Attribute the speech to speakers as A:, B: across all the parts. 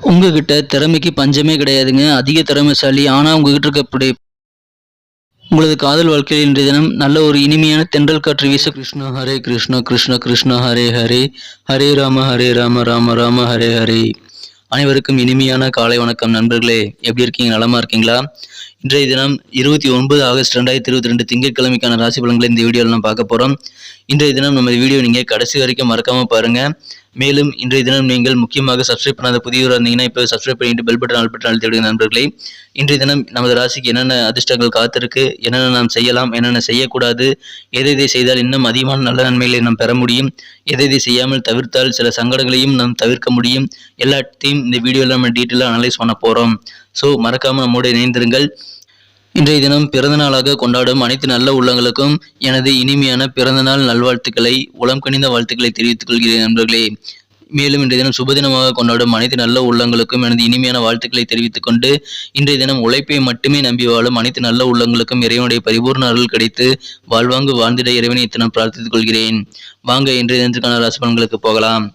A: உங்ககிட்ட திறமைக்கு பஞ்சமே கிடையாதுங்க. அதிக திறமைசாலி. ஆனால் உங்ககிட்ட இருக்கப்படி உங்களது காதல் வாழ்க்கையில் இன்றைய தினம் நல்ல ஒரு இனிமையான தென்றல் காற்று வீச கிருஷ்ணா ஹரே கிருஷ்ணா கிருஷ்ண கிருஷ்ணா ஹரே ஹரே. ஹரே ராம ஹரே ராம ராம ராம ஹரே ஹரே. அனைவருக்கும் இனிமையான காலை வணக்கம் நண்பர்களே. எப்படி இருக்கீங்க? நலமா இருக்கீங்களா? இன்றைய தினம் இருபத்தி ஒன்பது ஆகஸ்ட் ரெண்டாயிரத்தி இருபத்தி ரெண்டு திங்கட்கிழமைக்கான ராசி பலன்களை இந்த வீடியோவில் நம்ம பார்க்க போகிறோம் இன்றைய தினம் நம்ம வீடியோ நீங்கள் கடைசி வரைக்கும் மறக்காமல் பாருங்கள் மேலும் இன்றைய தினம் நீங்கள் முக்கியமாக சப்ஸ்கிரைப் பண்ணாத புதியவராக இருந்தீங்கன்னா இப்போ சப்ஸ்கிரைப் பண்ணிட்டு பெல் பட்டன் ஆல் பட்டன் அழுத்தி நண்பர்களே. இன்றைய தினம் நமது ராசிக்கு என்னென்ன அதிர்ஷ்டங்கள் காத்திருக்கு என்னென்ன நாம் செய்யலாம் என்னென்ன செய்யக்கூடாது எதை எதை செய்தால் இன்னும் அதிகமான நல்ல நன்மைகளை நாம் பெற முடியும் எதை எதை செய்யாமல் தவிர்த்தால் சில சங்கடங்களையும் நாம் தவிர்க்க முடியும் எல்லாத்தையும் இந்த வீடியோவில் நம்ம டீட்டெயிலாக அனலைஸ் பண்ண போகிறோம் ஸோ மறக்காமல் நம்மோடு இணைந்திருங்கள். இன்றைய தினம் பிறந்த நாளாக கொண்டாடும் அனைத்து நல்ல உள்ளங்களுக்கும் எனது இனிமையான பிறந்தநாள் நல்வாழ்த்துக்களை உளம் கனிந்த வாழ்த்துக்களை தெரிவித்துக் கொள்கிறேன் நண்பர்களே. மேலும் இன்றைய தினம் சுபதினமாக கொண்டாடும் அனைத்து நல்ல உள்ளங்களுக்கும் எனது இனிமையான வாழ்த்துக்களை தெரிவித்துக் கொண்டு இன்றைய தினம் உழைப்பை மட்டுமே நம்பி வாழும் அனைத்து நல்ல உள்ளங்களுக்கும் இறைவனுடைய பரிபூர்ண அருள் கிடைத்து வாழ்வாங்கு வாழ்ந்திட இறைவனை இத்தனம் பிரார்த்தித்துக் கொள்கிறேன். வாங்க இன்றைய தினத்திற்கான ராசி போகலாம்.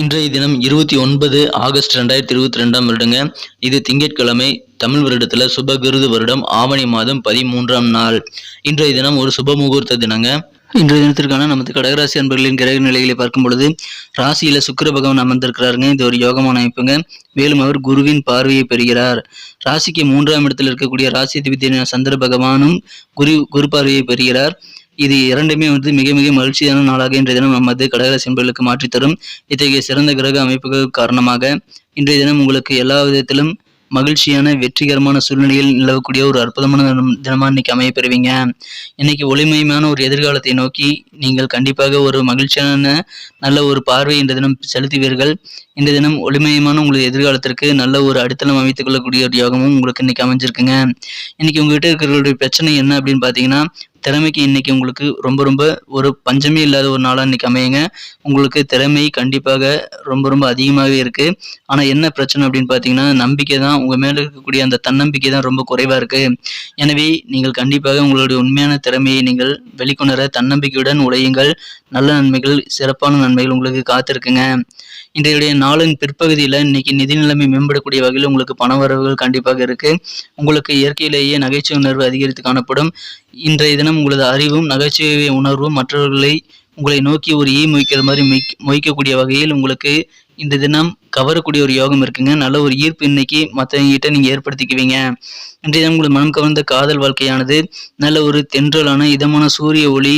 A: இன்றைய தினம் இருபத்தி ஒன்பது ஆகஸ்ட் ரெண்டாயிரத்தி இருபத்தி ரெண்டாம் வருடங்க. இது திங்கட்கிழமை தமிழ் வருடத்துல சுபகிருது வருடம் ஆவணி மாதம் பதிமூன்றாம் நாள். இன்றைய தினம் ஒரு சுப முகூர்த்த தினங்க. இன்றைய தினத்திற்கான நமது கடகராசி அன்பர்களின் கிரக நிலைகளை பார்க்கும் பொழுது ராசியில சுக்கர பகவான் அமர்ந்திருக்கிறாருங்க. இது ஒரு யோகமான அமைப்புங்க. மேலும் அவர் குருவின் பார்வையை பெறுகிறார். ராசிக்கு மூன்றாம் இடத்தில் இருக்கக்கூடிய ராசி அதிபதியான சந்திர பகவானும் குரு குரு பார்வையை பெறுகிறார். இது இரண்டுமே வந்து மிக மிக மகிழ்ச்சியான நாளாக இன்றைய தினம் நமது கடகராசி என்பர்களுக்கு மாற்றித் தரும். இத்தகைய சிறந்த கிரக அமைப்புகள் காரணமாக இன்றைய தினம் உங்களுக்கு எல்லா விதத்திலும் மகிழ்ச்சியான வெற்றிகரமான சூழ்நிலையில் நிலவக்கூடிய ஒரு அற்புதமான தினமாக தினமா இன்னைக்கு அமைய பெறுவீங்க. இன்னைக்கு ஒளிமயமான ஒரு எதிர்காலத்தை நோக்கி நீங்கள் கண்டிப்பாக ஒரு மகிழ்ச்சியான நல்ல ஒரு பார்வை இந்த தினம் செலுத்துவீர்கள். இந்த தினம் ஒளிமயமான உங்களது எதிர்காலத்திற்கு நல்ல ஒரு அடித்தளம் அமைத்துக் கொள்ளக்கூடிய ஒரு யோகமும் உங்களுக்கு இன்னைக்கு அமைஞ்சிருக்குங்க. இன்னைக்கு உங்ககிட்ட இருக்கிறவருடைய பிரச்சனை என்ன அப்படின்னு பார்த்தீங்கன்னா திறமைக்கு இன்னைக்கு உங்களுக்கு ரொம்ப ரொம்ப ஒரு பஞ்சமே இல்லாத ஒரு நாளாக இன்னைக்கு அமையுங்க. உங்களுக்கு திறமை கண்டிப்பாக ரொம்ப ரொம்ப அதிகமாகவே இருக்குது ஆனால் என்ன பிரச்சனை அப்படின்னு பார்த்தீங்கன்னா நம்பிக்கை தான். உங்கள் மேலே இருக்கக்கூடிய அந்த தன்னம்பிக்கை தான் ரொம்ப குறைவாக இருக்குது எனவே நீங்கள் கண்டிப்பாக உங்களுடைய உண்மையான திறமையை நீங்கள் வெளிக்கொணர தன்னம்பிக்கையுடன் உழையுங்கள். நல்ல நன்மைகள் சிறப்பான நன்மைகள் உங்களுக்கு காத்திருக்குங்க. இன்றைய நாளின் பிற்பகுதியில் இன்னைக்கு நிதி நிலைமை மேம்படக்கூடிய வகையில் உங்களுக்கு பண வரவுகள் கண்டிப்பாக இருக்கு. உங்களுக்கு இயற்கையிலேயே நகைச்சுவை உணர்வு அதிகரித்து காணப்படும். இன்றைய தினம் உங்களது அறிவும் நகைச்சுவை உணர்வும் மற்றவர்களை உங்களை நோக்கி ஒரு ஈ மொய்க்கிற மாதிரி மொய் மொய்க்கக்கூடிய வகையில் உங்களுக்கு இந்த தினம் கவரக்கூடிய ஒரு யோகம் இருக்குங்க. நல்ல ஒரு ஈர்ப்பு இன்னைக்கு மற்றவங்க நீங்கள் ஏற்படுத்திக்குவீங்க. இன்றைய தினம் உங்களது மனம் கவர்ந்த காதல் வாழ்க்கையானது நல்ல ஒரு தென்றலான இதமான சூரிய ஒளி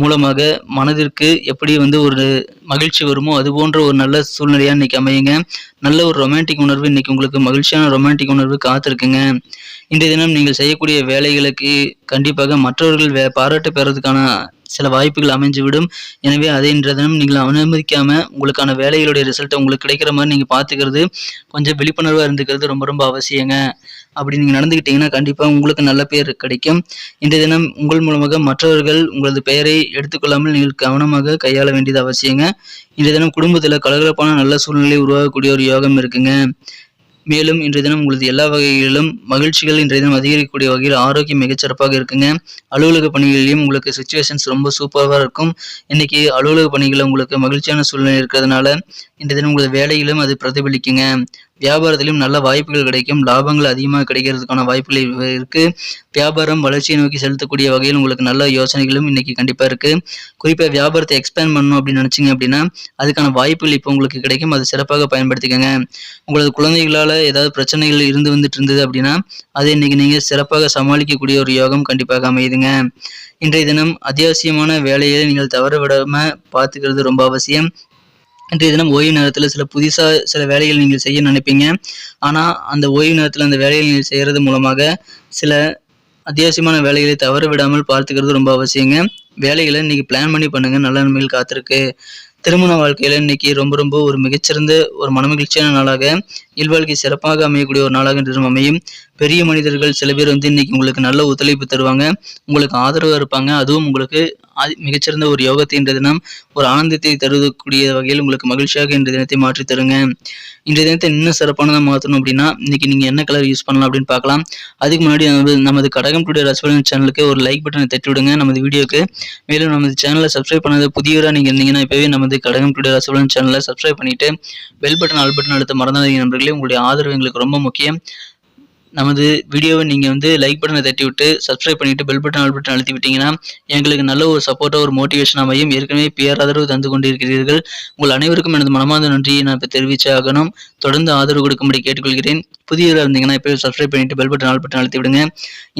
A: மூலமாக மனதிற்கு எப்படி வந்து ஒரு மகிழ்ச்சி வருமோ அது போன்ற ஒரு நல்ல சூழ்நிலையாக இன்னைக்கு அமையுங்க. நல்ல ஒரு ரொமான்டிக் உணர்வு இன்னைக்கு உங்களுக்கு மகிழ்ச்சியான ரொமான்டிக் உணர்வு காத்திருக்குங்க. இந்த தினம் நீங்கள் செய்யக்கூடிய வேலைகளுக்கு கண்டிப்பாக மற்றவர்கள் வே பாராட்டு பெறதுக்கான சில வாய்ப்புகள் அமைஞ்சுவிடும் எனவே அதை இன்றைய தினம் நீங்கள் அனுமதிக்காம உங்களுக்கான வேலைகளுடைய ரிசல்ட்டை உங்களுக்கு கிடைக்கிற மாதிரி நீங்கள் பார்த்துக்கிறது கொஞ்சம் விழிப்புணர்வாக இருந்துக்கிறது ரொம்ப ரொம்ப அவசியங்க. அப்படி நீங்கள் நடந்துக்கிட்டீங்கன்னா கண்டிப்பாக உங்களுக்கு நல்ல பேர் கிடைக்கும். இந்த தினம் உங்கள் மூலமாக மற்றவர்கள் உங்களது பெயரை எடுத்துக்கொள்ளாமல் நீங்கள் கவனமாக கையாள வேண்டியது அவசியங்க. இன்றைய தினம் குடும்பத்தில் கலகலப்பான நல்ல சூழ்நிலை உருவாகக்கூடிய ஒரு யோகம் இருக்குங்க. மேலும் இன்றைய தினம் உங்களது எல்லா வகைகளிலும் மகிழ்ச்சிகள் இன்றைய தினம் அதிகரிக்கக்கூடிய வகையில் ஆரோக்கியம் மிகச்சிறப்பாக இருக்குங்க. அலுவலக பணிகளிலும் உங்களுக்கு சுச்சுவேஷன்ஸ் ரொம்ப சூப்பராக இருக்கும். இன்னைக்கு அலுவலக பணிகளில் உங்களுக்கு மகிழ்ச்சியான சூழ்நிலை இருக்கிறதுனால இன்றைய தினம் உங்களது வேலையிலும் அது பிரதிபலிக்குங்க. வியாபாரத்திலும் நல்ல வாய்ப்புகள் கிடைக்கும். லாபங்கள் அதிகமாக கிடைக்கிறதுக்கான வாய்ப்புகள் இருக்குது இருக்கு. வியாபாரம் வளர்ச்சியை நோக்கி செலுத்தக்கூடிய வகையில் உங்களுக்கு நல்ல யோசனைகளும் இன்னைக்கு கண்டிப்பா இருக்கு. குறிப்பாக வியாபாரத்தை எக்ஸ்பேண்ட் பண்ணணும் அப்படின்னு நினைச்சீங்க அப்படின்னா அதுக்கான வாய்ப்புகள் இப்போ உங்களுக்கு கிடைக்கும். அது சிறப்பாக பயன்படுத்திக்கங்க. உங்களது குழந்தைகளால ஏதாவது பிரச்சனைகள் இருந்து வந்துட்டு இருந்தது அப்படின்னா அதை இன்னைக்கு நீங்கள் சிறப்பாக சமாளிக்கக்கூடிய ஒரு யோகம் கண்டிப்பாக அமையுதுங்க. இன்றைய தினம் அத்தியாவசியமான வேலையை நீங்கள் தவற விடாமல் பார்த்துக்கிறது ரொம்ப அவசியம். இன்றைய தினம் ஓய்வு நேரத்தில் சில புதுசாக சில வேலைகள் நீங்கள் செய்ய நினைப்பீங்க. ஆனால் அந்த ஓய்வு நேரத்தில் அந்த வேலைகள் நீங்கள் செய்கிறது மூலமாக சில அத்தியாவசியமான வேலைகளை தவற விடாமல் பார்த்துக்கிறது ரொம்ப அவசியங்க. வேலைகளை இன்றைக்கி பிளான் பண்ணி பண்ணுங்கள் நல்ல நன்மைகள் காத்திருக்கு. திருமண வாழ்க்கையில் இன்னைக்கு ரொம்ப ரொம்ப ஒரு மிகச்சிறந்த ஒரு மனமகிழ்ச்சியான நாளாக இல்வாழ்க்கை சிறப்பாக அமையக்கூடிய ஒரு நாளாக இன்று அமையும். பெரிய மனிதர்கள் சில பேர் வந்து இன்னைக்கு உங்களுக்கு நல்ல ஒத்துழைப்பு தருவாங்க உங்களுக்கு ஆதரவாக இருப்பாங்க. அதுவும் உங்களுக்கு மிகச்சிறந்த ஒரு யோகத்தை இன்றைய தினம் ஒரு ஆனந்தத்தை தருவக்கூடிய வகையில் உங்களுக்கு மகிழ்ச்சியாக இன்றைய தினத்தை மாற்றி தருங்க. இன்றைய தினத்தை இன்னும் சிறப்பானதாக மாற்றணும் அப்படின்னா இன்னைக்கு நீங்கள் என்ன கலர் யூஸ் பண்ணலாம் அப்படின்னு பார்க்கலாம். அதுக்கு முன்னாடி நமது நமது கடகம் டுடே ரசபலன் சேனலுக்கு ஒரு லைக் பட்டனை தட்டி விடுங்க நமது வீடியோக்கு மேலும் நமது சேனலை சப்ஸ்கிரைப் பண்ணாத புதியவராக நீங்கள் இருந்தீங்கன்னா இப்போவே நமது கடகம் டுடே ரசபலன் சேனலை சப்ஸ்கிரைப் பண்ணிட்டு பெல் பட்டன் ஆல் பட்டன் அழுத்த மறந்தாதீங்க நண்பர்களே. உங்களுடைய ஆதரவு எங்களுக்கு ரொம்ப முக்கியம். நமது வீடியோவை நீங்கள் வந்து லைக் பட்டனை தட்டி விட்டு சப்ஸ்கிரைப் பண்ணிட்டு பெல் பட்டன் ஆல் பட்டன் அழுத்தி விட்டீங்கன்னா எங்களுக்கு நல்ல ஒரு சப்போர்ட்டாக ஒரு மோட்டிவேஷன் அமையும். ஏற்கனவே பேர் ஆதரவு தந்து கொண்டிருக்கிறீர்கள். உங்கள் அனைவருக்கும் எனது மனமார்ந்த நன்றியை நான் இப்போ தெரிவிச்சாகணும். தொடர்ந்து ஆதரவு கொடுக்கும்படி கேட்டுக்கொள்கிறேன். புதியவராக இருந்தீங்கன்னா இப்போ சப்ஸ்கிரைப் பண்ணிட்டு பெல் பட்டன் ஆல் பட்டன் அழுத்தி விடுங்க.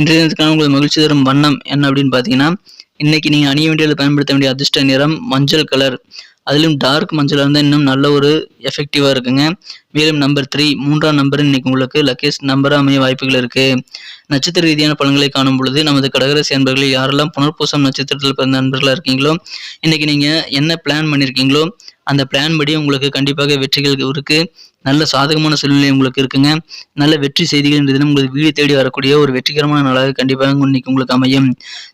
A: இன்றைய தினத்துக்கான உங்களுக்கு மகிழ்ச்சி தரும் வண்ணம் என்ன அப்படின்னு பார்த்தீங்கன்னா இன்னைக்கு நீங்கள் அணிய வேண்டியது பயன்படுத்த வேண்டிய அதிர்ஷ்ட நிறம் மஞ்சள் கலர் அதிலும் டார்க் மஞ்சளாக இருந்தால் இன்னும் நல்ல ஒரு எஃபெக்டிவாக இருக்குங்க. மேலும் நம்பர் த்ரீ மூன்றாம் நம்பர் இன்னைக்கு உங்களுக்கு லக்கேஸ்ட் நம்பராக அமைய வாய்ப்புகள் இருக்கு. நட்சத்திர ரீதியான பலன்களை காணும் பொழுது நமது கடகராசி அன்பர்களில் யாரெல்லாம் புனர்பூசம் நட்சத்திரத்தில் பிறந்த நண்பர்களாக இருக்கீங்களோ இன்னைக்கு நீங்கள் என்ன பிளான் பண்ணியிருக்கீங்களோ அந்த பிளான் படி உங்களுக்கு கண்டிப்பாக வெற்றிகள் இருக்குது நல்ல சாதகமான சூழ்நிலை உங்களுக்கு இருக்குங்க. நல்ல வெற்றி செய்திகள் இந்த தினம் உங்களுக்கு வீடு தேடி வரக்கூடிய ஒரு வெற்றிகரமான நாளாக கண்டிப்பாக இன்னைக்கு உங்களுக்கு அமையும்.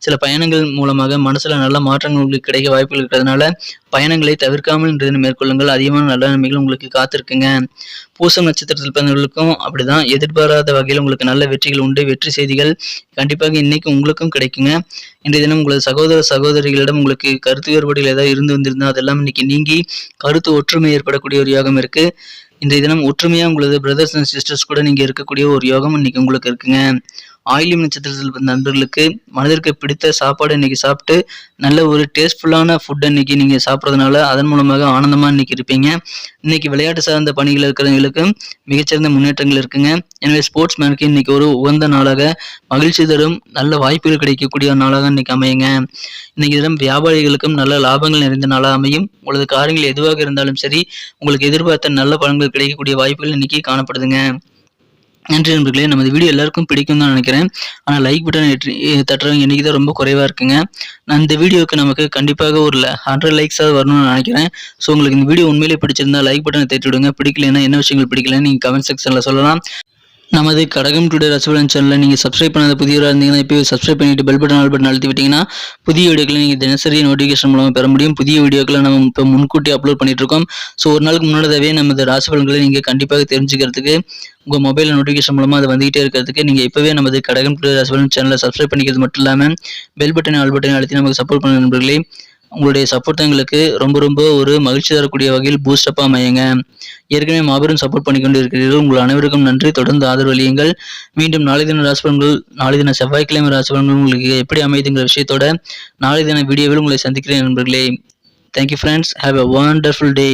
A: சில பயணங்கள் மூலமாக மனசுல நல்ல மாற்றங்கள் உங்களுக்கு கிடைக்க வாய்ப்புகள் இருக்கிறதுனால பயணங்களை தவிர்க்காமல் இன்றைய தினம் மேற்கொள்ளுங்கள். அதிகமான நல்ல நன்மைகள் உங்களுக்கு காத்திருக்குங்க. பூசம் நட்சத்திரத்தில் பிறந்தவர்களுக்கும் அப்படிதான். எதிர்பாராத வகையில் உங்களுக்கு நல்ல வெற்றிகள் உண்டு. வெற்றி செய்திகள் கண்டிப்பாக இன்னைக்கு உங்களுக்கும் கிடைக்குங்க. இன்றைய தினம் உங்களது சகோதர சகோதரிகளிடம் உங்களுக்கு கருத்து வேறுபாடுகள் ஏதாவது இருந்து வந்திருந்தா அதெல்லாம் இன்னைக்கு நீங்கி கருத்து ஒற்றுமை ஏற்படக்கூடிய ஒரு யோகம் இருக்கு. இந்த தினம் ஒற்றுமையாக உங்களது பிரதர்ஸ் அண்ட் சிஸ்டர்ஸ் கூட நீங்கள் இருக்கக்கூடிய ஒரு யோகம் இன்னைக்கு உங்களுக்கு இருக்குங்க. ஆயிலியம் நட்சத்திரத்தில் நண்பர்களுக்கு மனதிற்கு பிடித்த சாப்பாடு இன்னைக்கு சாப்பிட்டு நல்ல ஒரு டேஸ்ட்ஃபுல்லான ஃபுட் இன்னைக்கு நீங்கள் சாப்பிட்றதுனால அதன் மூலமாக ஆனந்தமாக இன்னைக்கு இருப்பீங்க. இன்னைக்கு விளையாட்டு சார்ந்த பணிகள் இருக்கிறவங்களுக்கு மிகச்சிறந்த முன்னேற்றங்கள் இருக்குங்க. எனவே ஸ்போர்ட்ஸ் மேனுக்கு இன்னைக்கு ஒரு உகந்த நாளாக மகிழ்ச்சி தரும் நல்ல வாய்ப்புகள் கிடைக்கக்கூடிய ஒரு நாளாக இன்னைக்கு அமையுங்க. இன்னைக்கு தினம் வியாபாரிகளுக்கும் நல்ல லாபங்கள் நிறைந்த நாளாக அமையும். உங்களது காரியங்கள் எதுவாக இருந்தாலும் சரி உங்களுக்கு எதிர்பார்த்த நல்ல பலன்கள் கிடைக்கக்கூடிய வாய்ப்புகள் இன்னைக்கு காணப்படுதுங்க. நன்றி நண்பர்களே நமது வீடியோ எல்லாருக்கும் பிடிக்கும் தான் நினைக்கிறேன். ஆனால் லைக் பட்டன் தட்டுறவங்க இன்றைக்கி தான் ரொம்ப குறைவாக இருக்குங்க. நான் இந்த வீடியோவுக்கு நமக்கு கண்டிப்பாக ஒரு ஹண்ட்ரட் லைக்ஸாவது வரணும்னு நினைக்கிறேன். ஸோ உங்களுக்கு இந்த வீடியோ உண்மையிலே பிடிச்சிருந்தா லைக் பட்டனை தட்டி விடுங்க பிடிக்கலன்னா என்ன விஷயங்கள் பிடிக்கலன்னு நீங்கள் கமெண்ட் செக்ஷனில் சொல்லலாம். நமது கடகம் டுடே ரசபலன் சேனலில் நீங்கள் சப்ஸ்கிரைப் பண்ணாத புதியவராக இருந்தீங்கன்னா இப்போ சப்ஸ்கிரைப் பண்ணிட்டு பெல் பட்டன் ஆல் பட்டன் அழுத்தி விட்டீங்கன்னா புதிய வீடியோக்களை நீங்கள் தினசரி நோட்டிஃபிகேஷன் மூலமாக பெற முடியும். புதிய வீடியோக்களை நம்ம இப்போ முன்கூட்டி அப்லோட் பண்ணிட்டுருக்கோம் ஸோ ஒரு நாளுக்கு முன்னாடியே நமது ராசிபலன்களை நீங்கள் கண்டிப்பாக தெரிஞ்சுக்கிறதுக்கு உங்கள் மொபைலில் நோட்டிஃபிகேஷன் மூலமாக அது வந்துகிட்டே இருக்கிறதுக்கு நீங்கள் இப்போவே நமது கடகம் டுடே ரசபலன் சேனலை சப்ஸ்கிரைப் பண்ணிக்கிறது மட்டும் இல்லாமல் பெல் பட்டன் ஆல் பட்டன் அழுத்தி நமக்கு சப்போர்ட் பண்ண நண்பர்களே உங்களுடைய சப்போர்ட் எங்களுக்கு ரொம்ப ரொம்ப ஒரு மகிழ்ச்சி தரக்கூடிய வகையில் பூஸ்டப்பாக அமையுங்க. ஏற்கனவே மாபெரும் சப்போர்ட் பண்ணி கொண்டு இருக்கிறீர்கள் உங்கள் அனைவருக்கும் நன்றி. தொடர்ந்து ஆதரவு அளியுங்கள். மீண்டும் நாளை தின ராசிபலன்கள் நாளை தின செவ்வாய்க்கிழமை ராசிபலன்கள் உங்களுக்கு எப்படி அமைதுங்கிற விஷயத்தோட நாளை தின வீடியோவில் உங்களை சந்திக்கிறேன் நண்பர்களே. Thank you friends have a wonderful day